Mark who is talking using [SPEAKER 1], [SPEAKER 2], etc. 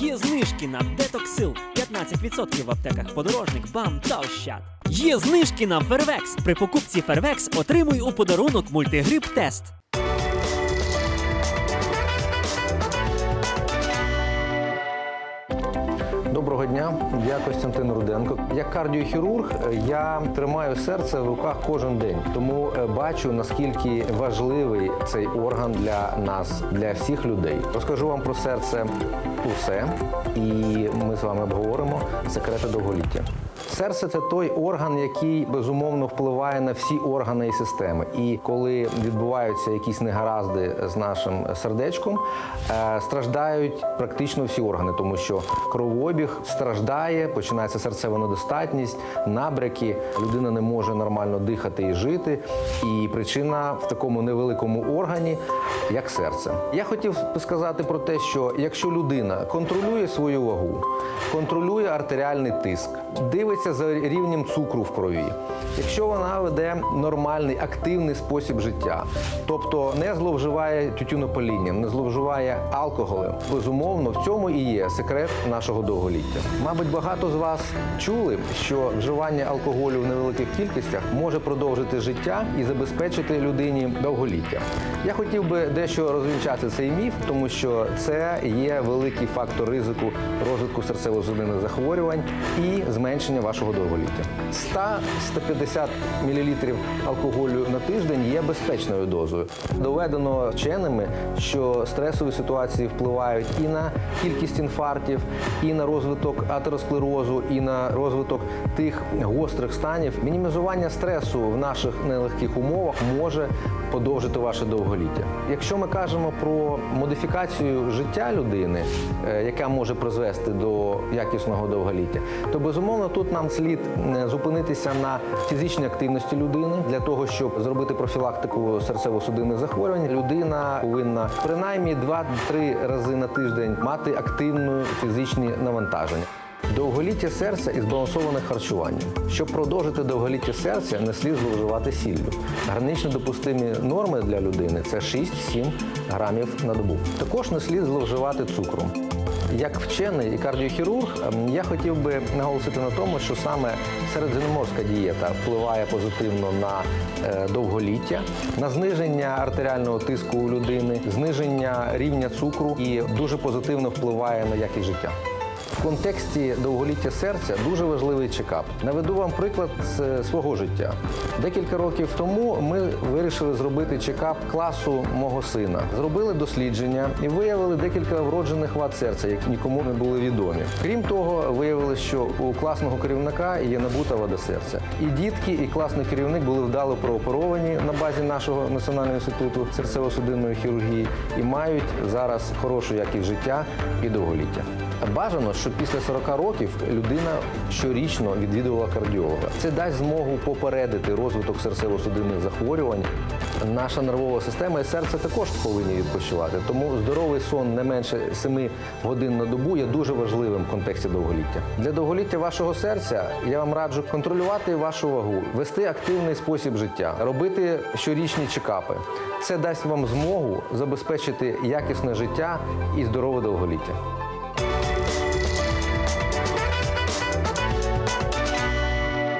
[SPEAKER 1] Є знижки на детоксил 15% в аптеках подорожник, бам та ощад. Є знижки на Фервекс. При покупці Фервекс отримуй у подарунок мультигрип тест.
[SPEAKER 2] Доброго дня, я Костянтин Руденко. Як кардіохірург е, я тримаю серце в руках кожен день, тому е, бачу наскільки важливий цей орган для нас, для всіх людей. Розкажу вам про серце усе, і ми з вами обговоримо секрети довголіття. Серце це той орган, який безумовно впливає на всі органи і системи. І коли відбуваються якісь негаразди з нашим сердечком, е, страждають практично всі органи, тому що кровообіг страждає, починається серцева недостатність, набряки, людина не може нормально дихати і жити. І причина в такому невеликому органі, як серце. Я хотів сказати про те, що якщо людина контролює свою вагу, контролює артеріальний тиск, дивиться за рівнем цукру в крові, якщо вона веде нормальний активний спосіб життя, тобто не зловживає тютюнопалінням, не зловживає алкоголем, безумовно, в цьому і є секрет нашого довголіття. Мабуть, багато з вас чули, що вживання алкоголю в невеликих кількостях може продовжити життя і забезпечити людині довголіття. Я хотів би дещо розвінчати цей міф, тому що це є великий фактор ризику розвитку серцево-судинних захворювань і зменшення вашого довголіття. 100-150 мл алкоголю на тиждень є безпечною дозою. Доведено вченими, що стресові ситуації впливають і на кількість інфарктів, і на розвиток атеросклерозу, і на розвиток тих гострих станів. Мінімізування стресу в наших нелегких умовах може подовжити ваше довголіття. Якщо ми кажемо про модифікацію життя людини, е, яка може призвести до якісного довголіття, то безумовно тут нам слід е, зупинитися на фізичній активності людини для того, щоб зробити профілактику серцево-судинних захворювань. Людина повинна принаймні 2-3 рази на тиждень мати активну фізичні навантаження. Довголіття серця і збалансоване харчування. Щоб продовжити довголіття серця, не слід зловживати сіллю. Гранично допустимі норми для людини це 6-7 грамів на добу. Також не слід зловживати цукром. Як вчений і кардіохірург, ем, я хотів би наголосити на тому, що саме середземноморська дієта впливає позитивно на е, довголіття, на зниження артеріального тиску у людини, зниження рівня цукру і дуже позитивно впливає на якість життя. В контексті довголіття серця дуже важливий чекап. Наведу вам приклад з свого життя. Декілька років тому ми вирішили зробити чекап класу мого сина. Зробили дослідження і виявили декілька вроджених вад серця, які нікому не були відомі. Крім того, виявили, що у класного керівника є набута вада серця. І дітки, і класний керівник були вдало прооперовані на базі нашого національного інституту серцево-судинної хірургії і мають зараз хорошу якість життя і довголіття. Бажано, щоб після 40 років людина щорічно відвідувала кардіолога. Це дасть змогу попередити розвиток серцево-судинних захворювань. Наша нервова система і серце також повинні відпочивати. Тому здоровий сон не менше 7 годин на добу є дуже важливим в контексті довголіття. Для довголіття вашого серця я вам раджу контролювати вашу вагу, вести активний спосіб життя, робити щорічні чекапи. Це дасть вам змогу забезпечити якісне життя і здорове довголіття.